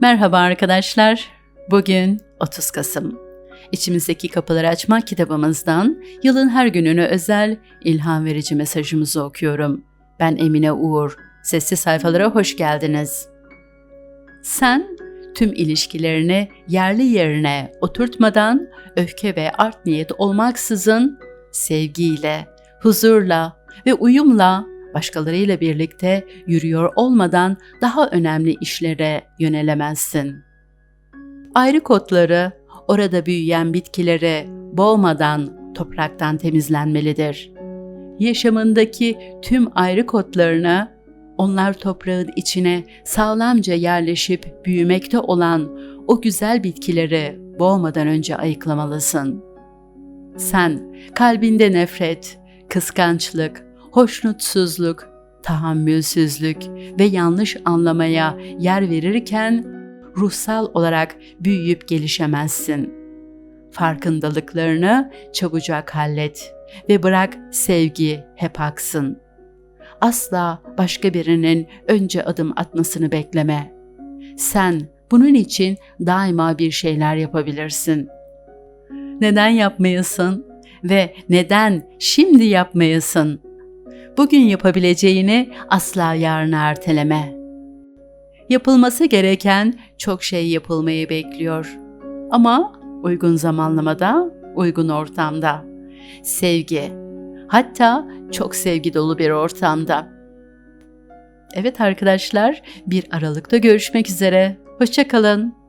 Merhaba arkadaşlar. Bugün 30 Kasım. İçimizdeki kapıları açmak kitabımızdan yılın her gününe özel ilham verici mesajımızı okuyorum. Ben Emine Uğur. Sesli sayfalara hoş geldiniz. Sen tüm ilişkilerini yerli yerine oturtmadan öfke ve art niyet olmaksızın sevgiyle, huzurla ve uyumla başkalarıyla birlikte yürüyor olmadan daha önemli işlere yönelemezsin. Ayrı kotları orada büyüyen bitkileri boğmadan topraktan temizlenmelidir. Yaşamındaki tüm ayrı kotlarını onlar toprağın içine sağlamca yerleşip büyümekte olan o güzel bitkileri boğmadan önce ayıklamalısın. Sen kalbinde nefret, kıskançlık, hoşnutsuzluk, tahammülsüzlük ve yanlış anlamaya yer verirken ruhsal olarak büyüyüp gelişemezsin. Farkındalıklarını çabucak hallet ve bırak sevgi hep aksın. Asla başka birinin önce adım atmasını bekleme. Sen bunun için daima bir şeyler yapabilirsin. Neden yapmayasın ve neden şimdi yapmayasın? Bugün yapabileceğini asla yarına erteleme. Yapılması gereken çok şey yapılmayı bekliyor. Ama uygun zamanlamada, uygun ortamda. Sevgi, hatta çok sevgi dolu bir ortamda. Evet arkadaşlar, bir Aralık'ta görüşmek üzere. Hoşçakalın.